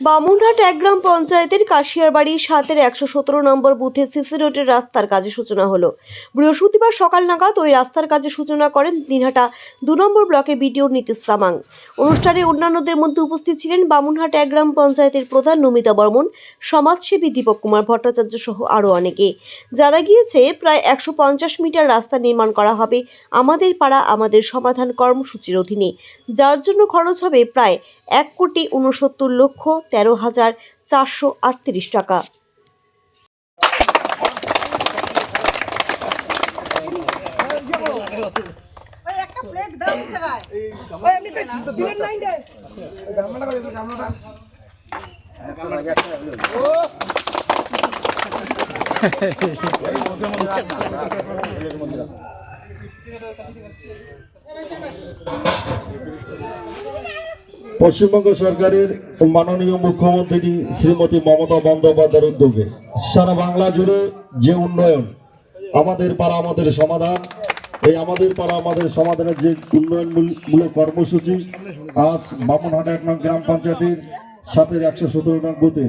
বামুনহাট এক গ্রাম পঞ্চায়েতের কাশিয়ারবাড়ি সাতের একশো সতেরো নম্বর বুথে সিসি রোডের রাস্তার কাজে সূচনা হলো। বৃহস্পতিবার সকাল নাগাদ ওই রাস্তার কাজে সূচনা করেন দিনহাটা দু নম্বর ব্লকে বিডিও নীতিশ সামাং। অনুষ্ঠানে অন্যান্যদের মধ্যে উপস্থিত ছিলেন বামুনহাট এক গ্রাম পঞ্চায়েতের প্রধান নমিতা বর্মন, সমাজসেবী দীপক কুমার ভট্টাচার্য সহ আরও অনেকে। যারা গিয়েছে, প্রায় একশো পঞ্চাশ মিটার রাস্তা নির্মাণ করা হবে আমাদের পাড়া, আমাদের সমাধান কর্মসূচির অধীনে। যার জন্য খরচ হবে প্রায় এক কোটি উনসত্তর লক্ষ তেরো হাজার চারশো আটত্রিশ টাকা। পশ্চিমবঙ্গ সরকারের মাননীয় মুখ্যমন্ত্রী শ্রীমতী মমতা বন্দ্যোপাধ্যায়ের উদ্যোগে সারা বাংলা জুড়ে যে উন্নয়ন, আমাদের পাড়া আমাদের সমাধান, এই আমাদের পাড়া আমাদের সমাধানের যে উন্নয়নমূলক কর্মসূচি, আজ বামনহাট এক নং গ্রাম পঞ্চায়েতের সাথে একশো সতেরো নং বুথে